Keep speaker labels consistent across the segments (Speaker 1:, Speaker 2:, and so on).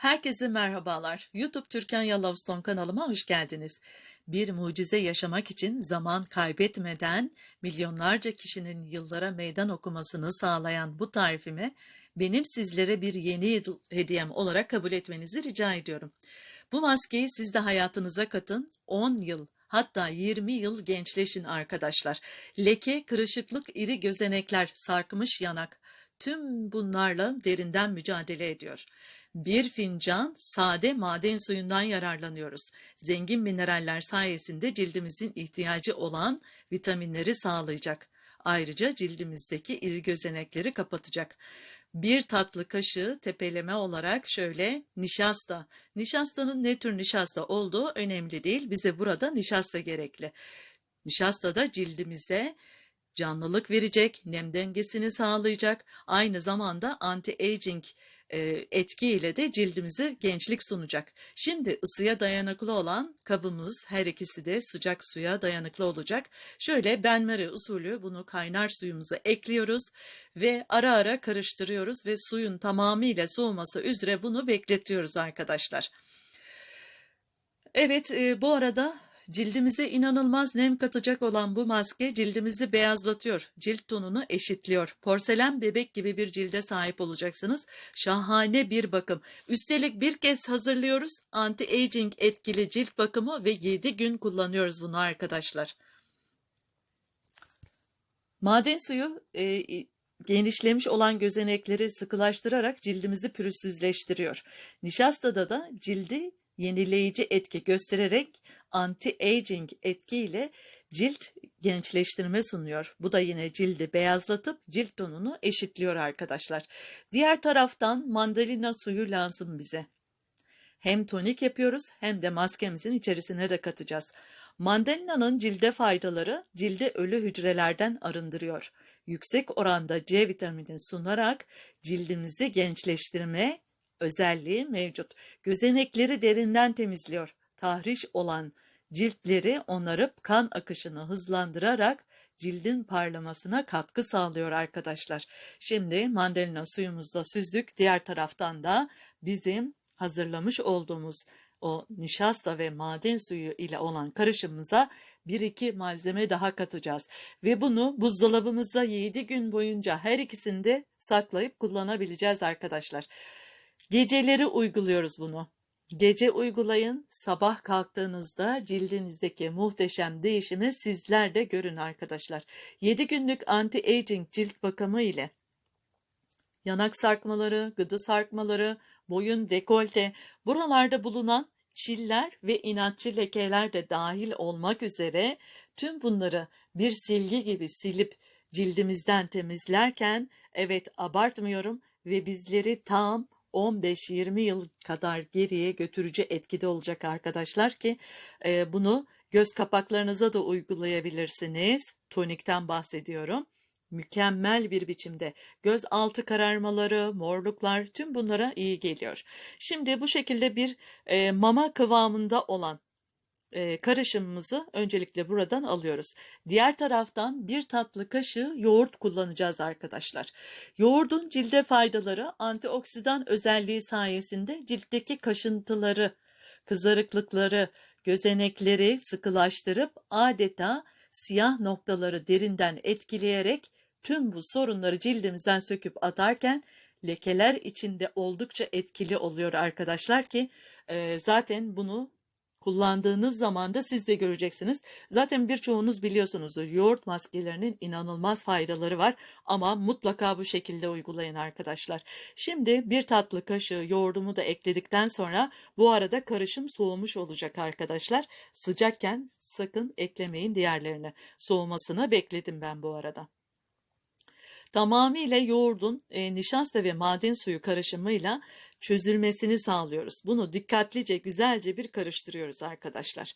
Speaker 1: Herkese merhabalar. YouTube Türkan Yallavston kanalıma hoş geldiniz. Bir mucize yaşamak için zaman kaybetmeden milyonlarca kişinin yıllara meydan okumasını sağlayan bu tarifimi benim sizlere bir yeni yıl hediyem olarak kabul etmenizi rica ediyorum. Bu maskeyi siz de hayatınıza katın. 10 yıl hatta 20 yıl gençleşin arkadaşlar. Leke, kırışıklık, iri gözenekler, sarkmış yanak tüm bunlarla derinden mücadele ediyor. Bir fincan sade maden suyundan yararlanıyoruz. Zengin mineraller sayesinde cildimizin ihtiyacı olan vitaminleri sağlayacak. Ayrıca cildimizdeki iri gözenekleri kapatacak. Bir tatlı kaşığı tepeleme olarak şöyle nişasta. Nişastanın ne tür nişasta olduğu önemli değil. Bize burada nişasta gerekli. Nişasta da cildimize canlılık verecek, nem dengesini sağlayacak, aynı zamanda anti-aging etkiyle de cildimize gençlik sunacak. Şimdi ısıya dayanıklı olan kabımız her ikisi de sıcak suya dayanıklı olacak. Şöyle benmari usulü bunu kaynar suyumuza ekliyoruz ve ara ara karıştırıyoruz ve suyun tamamıyla soğuması üzere bunu bekletiyoruz arkadaşlar. Evet e, bu arada Cildimize inanılmaz nem katacak olan bu maske cildimizi beyazlatıyor, cilt tonunu eşitliyor. Porselen bebek gibi bir cilde sahip olacaksınız. Şahane bir bakım. Üstelik bir kez hazırlıyoruz. Anti-aging etkili cilt bakımı ve 7 gün kullanıyoruz bunu arkadaşlar. Maden suyu e, genişlemiş olan gözenekleri sıkılaştırarak cildimizi pürüzsüzleştiriyor. Nişastada da cildi yenileyici etki göstererek anti-aging etkiyle cilt gençleştirme sunuyor. Bu da yine cildi beyazlatıp cilt tonunu eşitliyor arkadaşlar. Diğer taraftan mandalina suyu lazım bize. Hem tonik yapıyoruz hem de maskemizin içerisine de katacağız. Mandalina'nın cilde faydaları cilde ölü hücrelerden arındırıyor. Yüksek oranda C vitamini sunarak cildimizi gençleştirme özelliği mevcut. Gözenekleri derinden temizliyor. Tahriş olan ciltleri onarıp kan akışını hızlandırarak cildin parlamasına katkı sağlıyor arkadaşlar. Şimdi mandalina suyumuzda süzdük. Diğer taraftan da bizim hazırlamış olduğumuz o nişasta ve maden suyu ile olan karışımımıza bir iki malzeme daha katacağız. Ve bunu buzdolabımızda 7 gün boyunca her ikisini de saklayıp kullanabileceğiz arkadaşlar. Geceleri uyguluyoruz bunu. Gece uygulayın, sabah kalktığınızda cildinizdeki muhteşem değişimi sizler de görün arkadaşlar. 7 günlük anti-aging cilt bakımı ile yanak sarkmaları, gıdı sarkmaları, boyun dekolte, buralarda bulunan çiller ve inatçı lekeler de dahil olmak üzere tüm bunları bir silgi gibi silip cildimizden temizlerken evet abartmıyorum ve bizleri tam 15-20 yıl kadar geriye götürücü etkide olacak arkadaşlar ki e, bunu göz kapaklarınıza da uygulayabilirsiniz. Tonikten bahsediyorum. Mükemmel bir biçimde göz altı kararmaları, morluklar tüm bunlara iyi geliyor. Şimdi bu şekilde bir e, mama kıvamında olan e, karışımımızı öncelikle buradan alıyoruz. Diğer taraftan bir tatlı kaşığı yoğurt kullanacağız arkadaşlar. Yoğurdun cilde faydaları antioksidan özelliği sayesinde ciltteki kaşıntıları, kızarıklıkları, gözenekleri sıkılaştırıp adeta siyah noktaları derinden etkileyerek tüm bu sorunları cildimizden söküp atarken lekeler içinde oldukça etkili oluyor arkadaşlar ki e, zaten bunu kullandığınız zaman da siz de göreceksiniz. Zaten birçoğunuz biliyorsunuzdur. Yoğurt maskelerinin inanılmaz faydaları var ama mutlaka bu şekilde uygulayın arkadaşlar. Şimdi bir tatlı kaşığı yoğurdumu da ekledikten sonra bu arada karışım soğumuş olacak arkadaşlar. Sıcakken sakın eklemeyin diğerlerini. Soğumasını bekledim ben bu arada. Tamamıyla yoğurdun e, nişasta ve maden suyu karışımıyla çözülmesini sağlıyoruz. Bunu dikkatlice güzelce bir karıştırıyoruz arkadaşlar.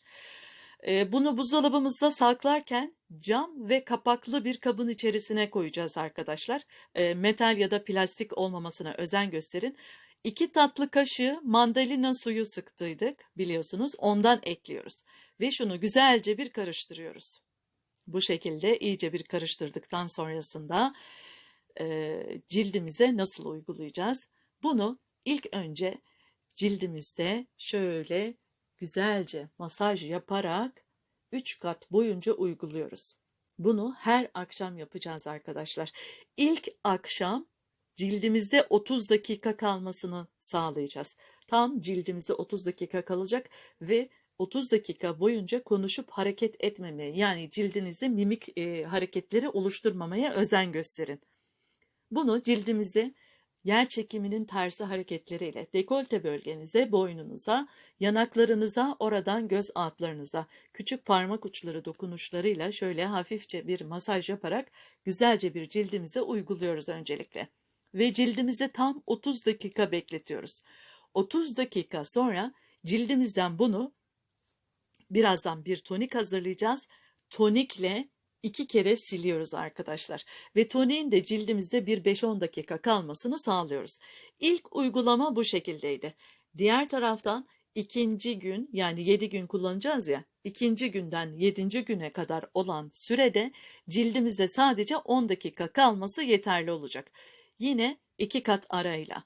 Speaker 1: E, bunu buzdolabımızda saklarken cam ve kapaklı bir kabın içerisine koyacağız arkadaşlar. E, metal ya da plastik olmamasına özen gösterin. İki tatlı kaşığı mandalina suyu sıktıydık biliyorsunuz ondan ekliyoruz. Ve şunu güzelce bir karıştırıyoruz. Bu şekilde iyice bir karıştırdıktan sonrasında e, cildimize nasıl uygulayacağız? Bunu ilk önce cildimizde şöyle güzelce masaj yaparak 3 kat boyunca uyguluyoruz. Bunu her akşam yapacağız arkadaşlar. İlk akşam cildimizde 30 dakika kalmasını sağlayacağız. Tam cildimizde 30 dakika kalacak ve 30 dakika boyunca konuşup hareket etmemeye yani cildinizde mimik e, hareketleri oluşturmamaya özen gösterin. Bunu cildimizde yer çekiminin tersi hareketleriyle dekolte bölgenize, boynunuza, yanaklarınıza, oradan göz altlarınıza küçük parmak uçları dokunuşlarıyla şöyle hafifçe bir masaj yaparak güzelce bir cildimize uyguluyoruz öncelikle. Ve cildimizi tam 30 dakika bekletiyoruz. 30 dakika sonra cildimizden bunu birazdan bir tonik hazırlayacağız. Tonikle iki kere siliyoruz arkadaşlar. Ve toniğin de cildimizde bir 5-10 dakika kalmasını sağlıyoruz. İlk uygulama bu şekildeydi. Diğer taraftan ikinci gün yani 7 gün kullanacağız ya ikinci günden 7. güne kadar olan sürede cildimizde sadece 10 dakika kalması yeterli olacak. Yine iki kat arayla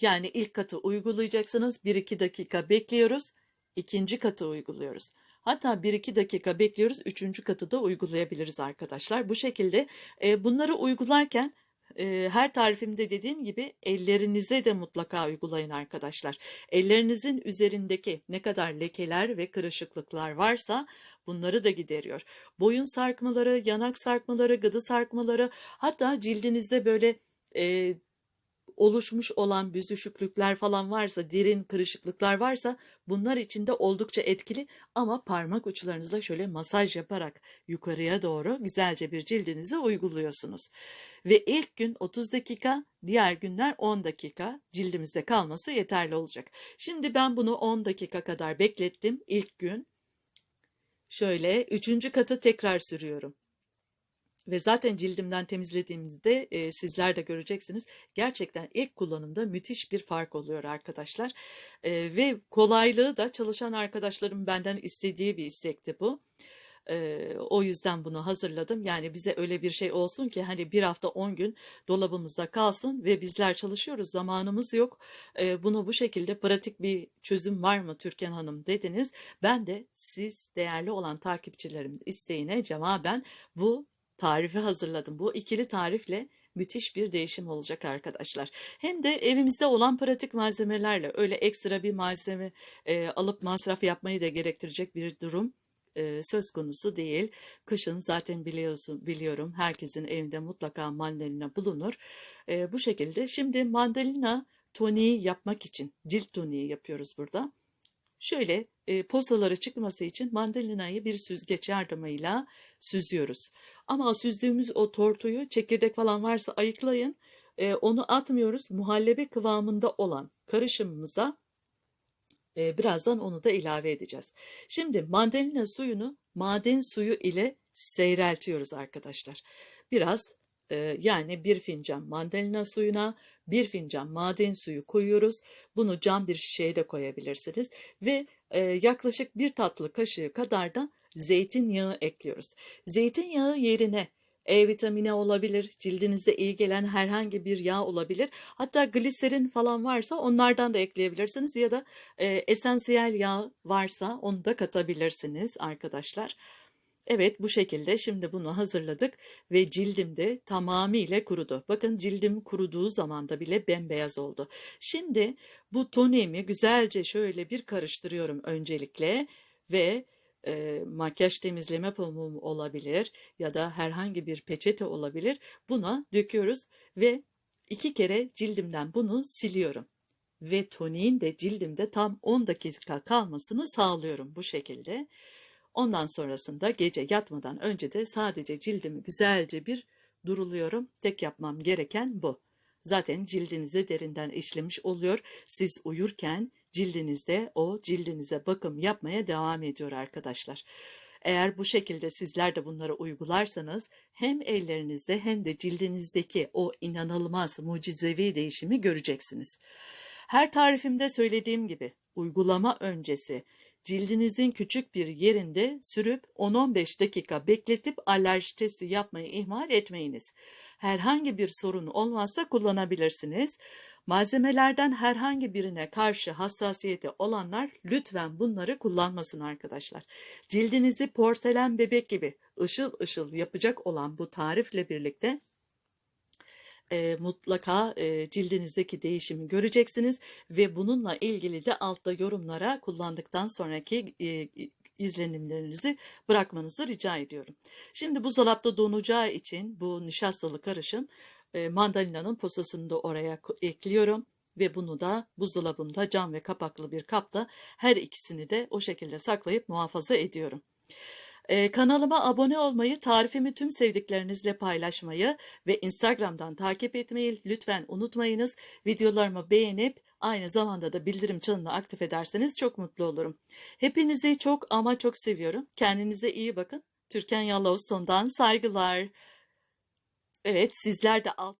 Speaker 1: yani ilk katı uygulayacaksınız 1-2 dakika bekliyoruz ikinci katı uyguluyoruz. Hatta 1-2 dakika bekliyoruz. Üçüncü katı da uygulayabiliriz arkadaşlar. Bu şekilde e, bunları uygularken e, her tarifimde dediğim gibi ellerinize de mutlaka uygulayın arkadaşlar. Ellerinizin üzerindeki ne kadar lekeler ve kırışıklıklar varsa bunları da gideriyor. Boyun sarkmaları, yanak sarkmaları, gıdı sarkmaları hatta cildinizde böyle e, oluşmuş olan büzüşüklükler falan varsa, derin kırışıklıklar varsa bunlar için de oldukça etkili ama parmak uçlarınızla şöyle masaj yaparak yukarıya doğru güzelce bir cildinize uyguluyorsunuz. Ve ilk gün 30 dakika, diğer günler 10 dakika cildimizde kalması yeterli olacak. Şimdi ben bunu 10 dakika kadar beklettim ilk gün. Şöyle üçüncü katı tekrar sürüyorum ve zaten cildimden temizlediğimizde e, sizler de göreceksiniz. Gerçekten ilk kullanımda müthiş bir fark oluyor arkadaşlar. E, ve kolaylığı da çalışan arkadaşlarım benden istediği bir istekti bu. Ee, o yüzden bunu hazırladım. Yani bize öyle bir şey olsun ki hani bir hafta 10 gün dolabımızda kalsın ve bizler çalışıyoruz zamanımız yok. Ee, bunu bu şekilde pratik bir çözüm var mı Türkan Hanım dediniz. Ben de siz değerli olan takipçilerimin isteğine cevaben bu tarifi hazırladım. Bu ikili tarifle müthiş bir değişim olacak arkadaşlar. Hem de evimizde olan pratik malzemelerle öyle ekstra bir malzeme e, alıp masraf yapmayı da gerektirecek bir durum e, söz konusu değil. Kışın zaten biliyorsun biliyorum herkesin evinde mutlaka mandalina bulunur. E, bu şekilde şimdi mandalina toniği yapmak için cilt toniği yapıyoruz burada. Şöyle e, pozaları çıkması için mandalinayı bir süzgeç yardımıyla süzüyoruz. Ama süzdüğümüz o tortuyu çekirdek falan varsa ayıklayın. E, onu atmıyoruz. Muhallebi kıvamında olan karışımımıza e, birazdan onu da ilave edeceğiz. Şimdi mandalina suyunu maden suyu ile seyreltiyoruz arkadaşlar. Biraz e, yani bir fincan mandalina suyuna bir fincan maden suyu koyuyoruz. Bunu cam bir şişeye de koyabilirsiniz ve e, yaklaşık bir tatlı kaşığı kadar da zeytinyağı ekliyoruz. Zeytinyağı yerine E vitamini olabilir, cildinize iyi gelen herhangi bir yağ olabilir. Hatta gliserin falan varsa onlardan da ekleyebilirsiniz ya da e, esansiyel yağ varsa onu da katabilirsiniz arkadaşlar. Evet bu şekilde şimdi bunu hazırladık ve cildim de tamamıyla kurudu. Bakın cildim kuruduğu zaman da bile bembeyaz oldu. Şimdi bu tonemi güzelce şöyle bir karıştırıyorum öncelikle ve e, makyaj temizleme pamuğum olabilir ya da herhangi bir peçete olabilir. Buna döküyoruz ve iki kere cildimden bunu siliyorum. Ve toniğin de cildimde tam 10 dakika kalmasını sağlıyorum bu şekilde. Ondan sonrasında gece yatmadan önce de sadece cildimi güzelce bir duruluyorum. Tek yapmam gereken bu. Zaten cildinize derinden işlemiş oluyor. Siz uyurken cildinizde o cildinize bakım yapmaya devam ediyor arkadaşlar. Eğer bu şekilde sizler de bunları uygularsanız hem ellerinizde hem de cildinizdeki o inanılmaz mucizevi değişimi göreceksiniz. Her tarifimde söylediğim gibi uygulama öncesi cildinizin küçük bir yerinde sürüp 10-15 dakika bekletip alerji testi yapmayı ihmal etmeyiniz. Herhangi bir sorun olmazsa kullanabilirsiniz. Malzemelerden herhangi birine karşı hassasiyeti olanlar lütfen bunları kullanmasın arkadaşlar. Cildinizi porselen bebek gibi ışıl ışıl yapacak olan bu tarifle birlikte e, mutlaka e, cildinizdeki değişimi göreceksiniz ve bununla ilgili de altta yorumlara kullandıktan sonraki e, izlenimlerinizi bırakmanızı rica ediyorum. Şimdi buzdolapta donacağı için bu nişastalı karışım e, mandalinanın posasını da oraya ekliyorum ve bunu da buzdolabımda cam ve kapaklı bir kapta her ikisini de o şekilde saklayıp muhafaza ediyorum. Ee, kanalıma abone olmayı, tarifimi tüm sevdiklerinizle paylaşmayı ve Instagram'dan takip etmeyi lütfen unutmayınız. Videolarımı beğenip aynı zamanda da bildirim çanını aktif ederseniz çok mutlu olurum. Hepinizi çok ama çok seviyorum. Kendinize iyi bakın. Türkan Yallovston'dan saygılar. Evet sizler de alt